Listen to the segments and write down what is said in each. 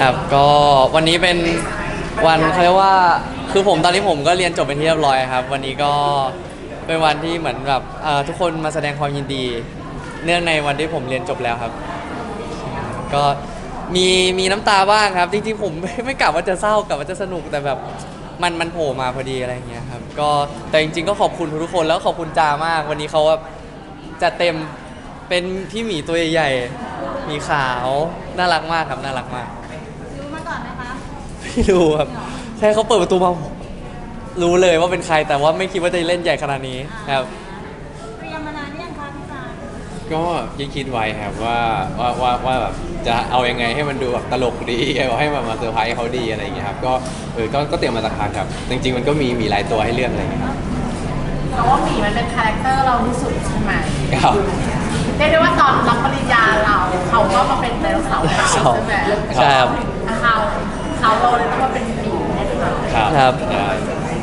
ครับก็วันนี้เป็นวันเขาเรียกว่าคือผมตอนนี้ผมก็เรียนจบเป็นที่เรียบร้อยครับ วันนี้ก็เป็นวันที่เหมือนแบบเอ่อทุกคนมาแสดงความยินดี เนื่องในวันที่ผมเรียนจบแล้วครับ ก็มีมีน้ำตาบ้างครับจริงๆผมไม่ไม่กะว่าจะเศร้ากะว่าจะสนุกแต่แบบมันมันโผล่มาพอดีอะไรอย่างเงี้ยครับก็แต่จริงๆก็ขอบคุณทุกคนแล้วขอบคุณจามาก วันนี้เขาแบบจัดเต็มเป็นพี่หมีตัวใหญ่ๆหมีขาวน่ารักมากครับน่ารักมาก รู้มาก่อนไหมคะ ไม่รู้ครับใช่เขาเปิดประตูมารู้เลยว่าเป็นใครแต่ว่าไม่คิดว่าจะเล่นใหญ่ขนาดนี้ครับเตรียมมานานหรือยังคะพี่จานก็คิดคิดไว้ครับว่าว่าว่าว่าแบบจะเอายังไงให้มันดูแบบตลกดีให้มันมาเซอร์ไพรส์เขาดีอะไรอย่างเงี้ยครับก็เออก็ก็เตรียมมาสักพักครับ จริง ๆ มันก็มีมีหลายตัวให้เลือกอะไรอย่างเงี้ยครับเพราะว่าหมีมันเป็นคาแรคเตอร์เราที่สุดใช่ไหมครับเรียกได้ว่าตอนรับปริญญาเราเขาก็มาเป็นไดโนเสาร์เราใช่ไหมใช่ครับเขาเขาเราเลยว่าเป็นหมีแน่นอนครับครับใช่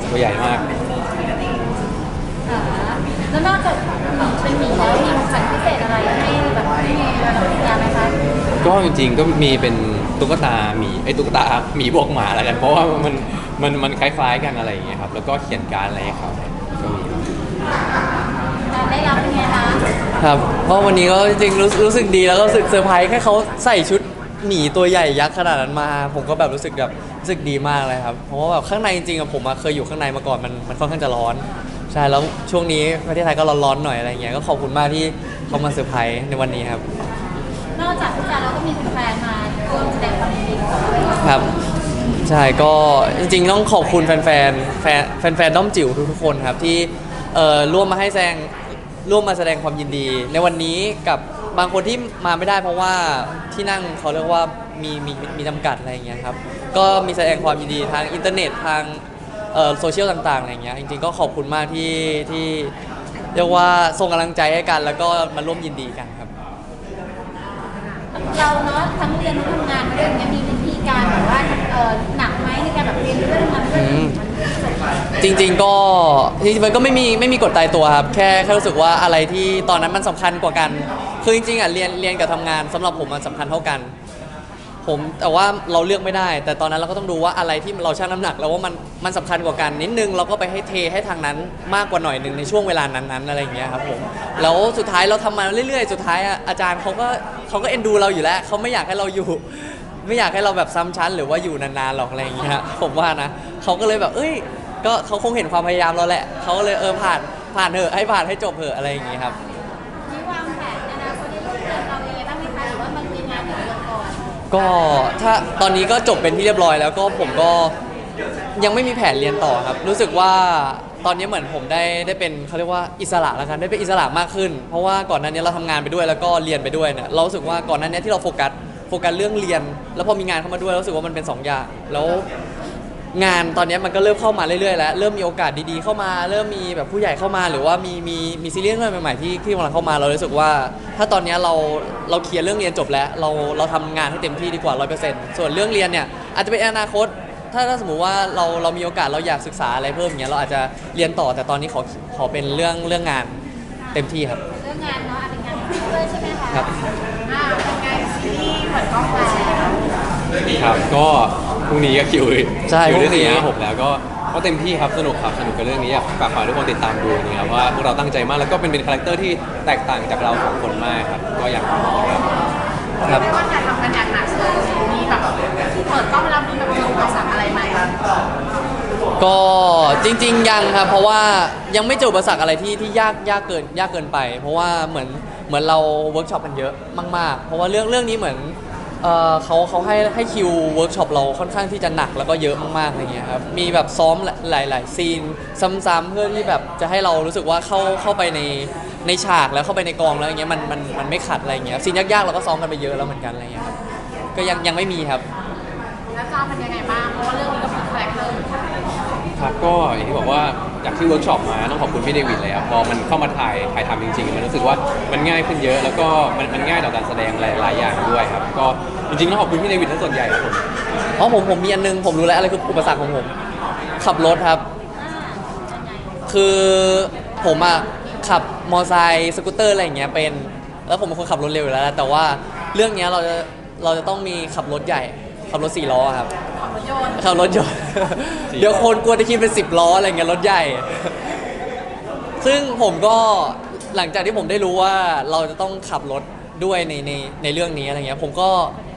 ตัวใหญ่มากอ่าแล้วนอกจากเป็นหมีแล้วมีของขวัญพิเศษอะไรให้แบบให้รับปริญญาไหมคะก็จริงๆก็มีเป็นตุ๊กตาหมีไอ้ยตุ๊กตาหมีบวกหมาแล้วกันเพราะว่ามันมันมันคล้ายๆกันอะไรอย่างเงี้ยครับ แล้วก็เขียนการดอะไรให้เขาก็มีการได้รับเป็นไงคะครับ เพราะวันนี้ก็จริงๆรู้รู้สึกดีแล้วก็รู้สึกเซอร์ไพรส์แค่เขาใส่ชุด หมีตัวใหญ่ยักษ์ขนาดนั้นมา ผมก็แบบรู้สึกแบบรู้สึกดีมากเลยครับ เพราะว่าแบบข้างในจริงๆอะผมอะเคยอยู่ข้างในมาก่อนมันมันค่อนข้างจะร้อน ใช่แล้วช่วงนี้ประเทศไทยก็ร้อนๆหน่อยอะไรเงี้ยก็ขอบคุณมากที่เขามาเซอร์ไพรส์ในวันนี้ครับ นอกจากพี่จานแล้วก็มีแฟนๆมาร่วมแสดงความยินดีกับเราด้วยครับ ใช่ก็จริงๆต้องขอบคุณแฟนๆแฟนแฟนๆด้อมจิ๋วทุกๆคนครับที่เอ่อร่วมมาให้แสดงร่วมมาแสดงความยินดี ในวันนี้กับ บางคนที่มาไม่ได้เพราะว่าที่นั่งเขาเรียกว่ามีมีมีจำกัดอะไรอย่างเงี้ยครับ ก็มีแสดงความยินดีทางอินเทอร์เน็ตทางโซเชียลต่างๆอะไรอย่างเงี้ยจริงๆก็ขอบคุณมากที่ที่เรียกว่าส่งกำลังใจให้กัน แล้วก็มาร่วมยินดีกันครับ เราเนาะทั้งเรียนทั้งทำงานมาด้วยอย่างเงี้ยมีวิธีการแบบว่าเออหนักไหมในการแบบเรียนไปด้วยทำงานไปด้วย อืม มัน จริง ๆ ก็จริงๆมันก็ไม่มีไม่มีกฎตายตัวครับแค่แค่รู้สึกว่าอะไรที่ตอนนั้นมันสำคัญกว่ากัน คือจริงๆอะเรียนเรียนกับทำงานสำหรับผมมันสำคัญเท่ากัน ผมแต่ว่าเราเลือกไม่ได้ แต่ตอนนั้นเราก็ต้องดูว่าอะไรที่เราชั่งน้ำหนัก แล้วว่ามันมันสำคัญกว่ากันนิดนึงเราก็ไปให้เทให้ทางนั้นมากกว่าหน่อยหนึ่งในช่วงเวลานั้นๆอะไรอย่างเงี้ยครับผมแล้วสุดท้ายเราทำมาเรื่อยๆ สุดท้ายอะอาจารย์เขาก็เขาก็เอ็นดูเราอยู่แล้วเขาไม่อยากให้เราอยู่ ไม่อยากให้เราแบบซ้ำชั้นหรือว่าอยู่นานๆหรอกอะไรอย่างเงี้ยผมว่านะเขาก็เลยแบบเอ้ย ก็เขาคงเห็นความพยายามเราแหละ เขาก็เลยเออผ่านผ่านเถอะให้ผ่านให้จบเถอะอะไรอย่างเงี้ยครับ มีวางแผนนอนาคตในลูกเรียนเรายังไงบ้างไหมคะหรือว่ามันมีงานอย่างเดียวก่อนก็ถ้าตอนนี้ก็จบเป็นที่เรียบร้อยแล้วก็ผมก็ยังไม่มีแผนเรียนต่อครับ รู้สึกว่าตอนนี้เหมือนผมได้ได้เป็นเขาเรียกว่าอิสระแล้วกันได้เป็นอิสระมากขึ้น เพราะว่าก่อนหน้านี้เราทำงานไปด้วยแล้วก็เรียนไปด้วยเนี่ยเรารู้สึกว่าก่อนหน้านี้ที่เราโฟกัสโฟกัสเรื่องเรียน แล้วพอมีงานเข้ามาด้วยเรารู้สึกว่ามันเป็นสองอย่างแล้ว งานตอนนี้มันก็เริ่มเข้ามาเรื่อยๆแล้วเริ่มมีโอกาสดีๆเข้ามา เริ่มมีแบบผู้ใหญ่เข้ามาหรือว่ามีมีมีซีรีส์เรื่องใหม่ๆที่ที่กำลังเข้ามาเรารู้สึกว่า ถ้าตอนนี้เราเราเคลียร์เรื่องเรียนจบแล้ว เราเราทำงานให้เต็มที่ดีกว่า 100%ส่วนเรื่องเรียนเนี่ยอาจจะเป็นอนาคต ถ้าถ้าสมมติว่าเราเรามีโอกาสเราอยากศึกษาอะไรเพิ่มอย่างเงี้ยเราอาจจะเรียนต่อแต่ตอนนี้ขอขอเป็นเรื่องเรื่องงานเต็มที่ครับ เรื่องงานเนาะอาจเป็นงานด้วยใช่ไหมคะครับ อ่าเป็นไงซีรีส์เปิดกล้องแล้ว ครับก็พรุ่งนี้ก็คิวใช่คิวพรุ่เรื่องงนี้ สี่ห้าหกแล้วก็ก็เต็มที่ครับสนุกครับสนุกกับเรื่องนี้อยากฝากฝากทุกคนติดตามดูนะครับว่าพวกเราตั้งใจมากแล้วก็เป็นเป็นคาแรคเตอร์ที่แตกต่างจากเราสองคนมากครับก็อยากฝากครับ ครับเรียกว่าถ่ายทำกันอย่างหนักเลยมีแบบเปิดกล้องแล้วมีแบบมีอุปสรรคอะไรไหมก็จริง ๆ ยังครับเพราะว่ายังไม่เจออุปสรรคอะไรที่ที่ยากยากเกินยากเกินไป เพราะว่าเหมือนเหมือนเราเวิร์กช็อปกันเยอะมาก ๆ เพราะว่าเรื่องเรื่องนี้เหมือน เอ่อเขาเขาให้ให้คิวเวิร์กช็อปเราค่อนข้างที่จะหนักแล้วก็เยอะมากๆอะไรเงี้ยครับมีแบบซ้อมหลาย ๆ ซีนซ้ำๆเพื่อที่แบบจะให้เรารู้สึกว่าเข้าเข้าไปในในฉากแล้วเข้าไปในกองแล้วอย่างเงี้ยมันมันมันไม่ขัดอะไรเงี้ยซีนยากๆเราก็ซ้อมกันไปเยอะแล้วเหมือนกันอะไรเงี้ยครับก็ยังยังไม่มีครับแล้วจ้าเป็นยังไงบ้างเพราะว่าเรื่องนี้ก็เป็นคาแรคเตอร์เหมือนกันครับก็อย่างที่บอกว่า จากที่เวิร์กช็อปมาต้องขอบคุณพี่เดวิดเลยครับพอมันเข้ามาถ่ายถ่ายทำจริงๆ มันรู้สึกว่ามันง่ายขึ้นเยอะ แล้วก็มันมันง่ายต่อการแสดงหลายๆอย่างด้วยครับ ก็จริงๆต้องขอบคุณพี่เดวิดทั้งส่วนใหญ่ครับผมอ๋อผมผมมีอันนึงผมรู้แล้วอะไรคืออุปสรรคของผม ขับรถครับ คือผมอะขับมอไซค์สกูตเตอร์อะไรอย่างเงี้ยเป็น แล้วผมเป็นคนขับรถเร็วอยู่แล้วแหละแต่ว่าเรื่องเนี้ยเราจะเราจะต้องมีขับรถใหญ่ขับรถสี่ล้อครับ ถยนต์ขับรถยนต์ เดี๋ยวคนกลัวจะคิดเป็นสิบล้ออะไรเงี้ยรถใหญ่ ซึ่งผมก็หลังจากที่ผมได้รู้ว่าเราจะต้องขับรถด้วยในในในเรื่องนี้อะไรเงี้ยผมก็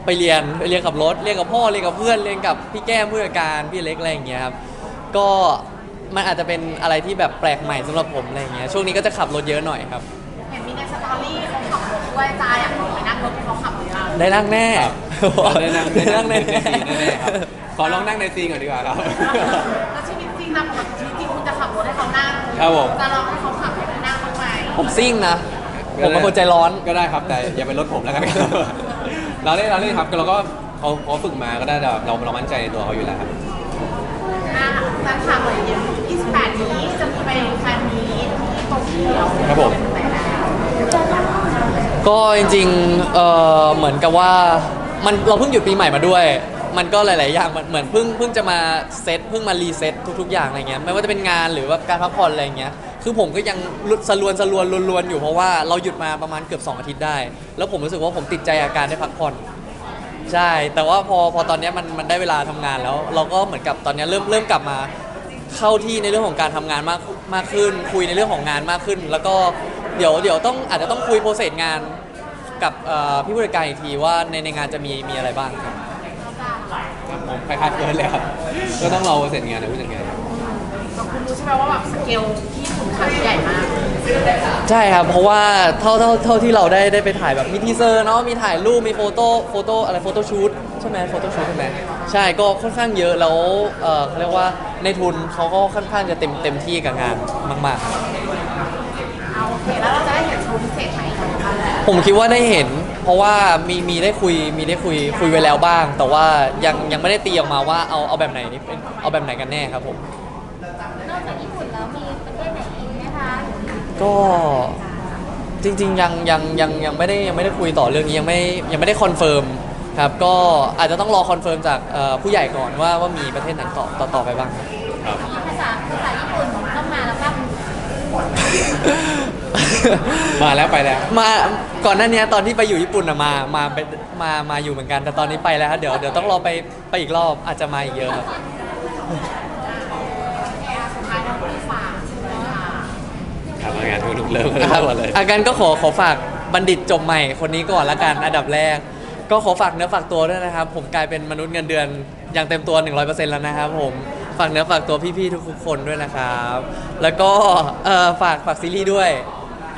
ไปเรียนไปเรียนขับรถเรียนกับพ่อเรียนกับเพื่อนเรียนกับพี่แก้มผู้จัดการพี่เล็กอะไรอย่างเงี้ยครับก็มันอาจจะเป็นอะไรที่แบบแปลกใหม่สำหรับผมอะไรเงี้ยช่วงนี้ก็จะขับรถเยอะหน่อยครับ เห็นมีในสตอรี่เขาขับรถด้วยจ้าอยากลองไปนั่งรถที่เขาขับหรือยังได้นั่งแน่ครับได้นั่งได้นั่งในแน่ซีนแน่ๆครับข อลองนั่งในซีนก่อนดีกว่าครับ แล้วชีวิตจริงนะปกติชีวิตจริงคุณจะขับรถให้เขานั่งครับผม จะลองให้เขาขับให้คุณนั่งบ้างไหมผมซิ่งนะ ผมเป็นคนใจร้อน ก็ได้ครับแต่อย่าเป็นรถผมแล้วกัน เราเล่นเราเล่นครับเราก็เขาเขาฝึกมาก็ได้แต่เราเรามั่นใจในตัวเขาอยู่แล้วครับ อะการขับรถเย็น28 นี้จะมีไปแฟนมีตที่โตเกียวครับผมเป็นไหนแล้วก็จริงๆเออเหมือนกับว่ามันเราเพิ่งหยุดปีใหม่มาด้วย มันก็หลาย ๆ อย่างมันเหมือนเพิ่งเพิ่งจะมาเซตเพิ่งมารีเซ็ตทุก ๆ อย่างอะไรเงี้ยไม่ว่าจะเป็นงานหรือว่าการพักผ่อนอะไรเงี้ยคือผมก็ยังสลวนสลวนลวนๆอยู่เพราะว่าเราหยุดมาประมาณเกือบ 2 อาทิตย์ได้ แล้วผมรู้สึกว่าผมติดใจอาการได้พักผ่อนใช่ แต่ว่าพอพอตอนนี้มันมันได้เวลาทำงานแล้ว เราก็เหมือนกับตอนนี้เริ่มเริ่มกลับมาเข้าที่ในเรื่องของการทำงานมากมากขึ้น คุยในเรื่องของงานมากขึ้น แล้วก็เดี๋ยวเดี๋ยวต้องอาจจะต้องคุยโปรเซสงานกับพี่ผู้จัดการอีกทีว่าในในงานจะมีมีอะไรบ้างครับ ครับผมคล้ายๆเฟิร์นเลยครับ ก็ต้องรอเสร็จงานนะผู้จัดงานครับแต่คุณรู้ใช่ไหมว่าแบบสเกลที่คุณขับใหญ่มาก ใช่ครับ เพราะว่าเท่าเท่าเท่าที่เราได้ได้ไปถ่ายแบบมีทีเซอร์เนาะ มีถ่ายรูป มีโฟโต้ โฟโต้อะไร โฟโต้ชูตใช่ไหมโฟโต้ชูตใช่ไหมใช่ ก็ค่อนข้างเยอะ แล้วเออเขาเรียกว่าในทุนเขาก็ค่อนข้างจะเต็มเต็มที่กับงานมาก ๆ เอาโอเคแล้วเราจะได้เห็นโชว์พิเศษไหมผมคิดว่าได้เห็น เพราะว่ามีมีได้คุยมีได้คุยคุยไว้แล้วบ้าง แต่ว่ายังยังไม่ได้ตีออกมาว่าเอาเอาแบบไหนนี่เป็นเอาแบบไหนกันแน่ครับผมนอกจากญี่ปุ่นแล้วมีประเทศไหนอีกไหมคะก็จริง ๆ ยังยังยังยังไม่ได้ยังไม่ได้คุยต่อเรื่องนี้ยังไม่ยังไม่ได้คอนเฟิร์มครับก็อาจจะต้องรอคอนเฟิร์มจากเอ่อผู้ใหญ่ก่อนว่าว่ามีประเทศไหนต่อต่อต่อไปบ้างครับ มีภาษาภาษาญี่ปุ่นต้องมาแล้วครับ มาแล้วไปแล้ว มาก่อนหน้านี้ตอนที่ไปอยู่ญี่ปุ่นอะมามาเป็นมามาอยู่เหมือนกัน แต่ตอนนี้ไปแล้วครับเดี๋ยวเดี๋ยวต้องรอไปไปอีกรอบอาจจะมาอีกเยอะครับสุดท้ายเราคือฝากใช่ไหมคะครับงานทุกเริ่มครับหมดเลย อาการก็ขอขอฝากบัณฑิตจบใหม่คนนี้ก่อนละกันอันดับแรก ก็ขอฝากเนื้อฝากตัวด้วยนะครับ ผมกลายเป็นมนุษย์เงินเดือนอย่างเต็มตัว 100%แล้วนะครับผมฝากเนื้อฝากตัวพี่ๆทุกๆคนด้วยนะครับ แล้วก็เอ่อฝากฝากซีรีส์ด้วย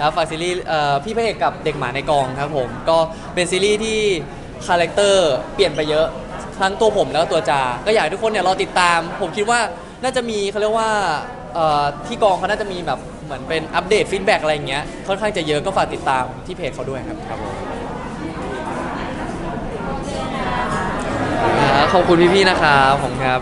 นะครับฝากซีรีส์เอ่อพี่พระเอกกับเด็กหมาในกองครับผมก็เป็นซีรีส์ที่คาแรคเตอร์เปลี่ยนไปเยอะทั้งตัวผมแล้วก็ตัวจา ก็อยากให้ทุกคนเนี่ยรอติดตาม ผมคิดว่าน่าจะมีเขาเรียกว่าเอ่อที่กองเขาน่าจะมีแบบเหมือนเป็นอัปเดตฟีดแบ็กอะไรอย่างเงี้ยค่อนข้างจะเยอะก็ฝากติดตามที่เพจเขาด้วยครับครับผมอ่าขอบคุณพี่ๆนะครับผมครับ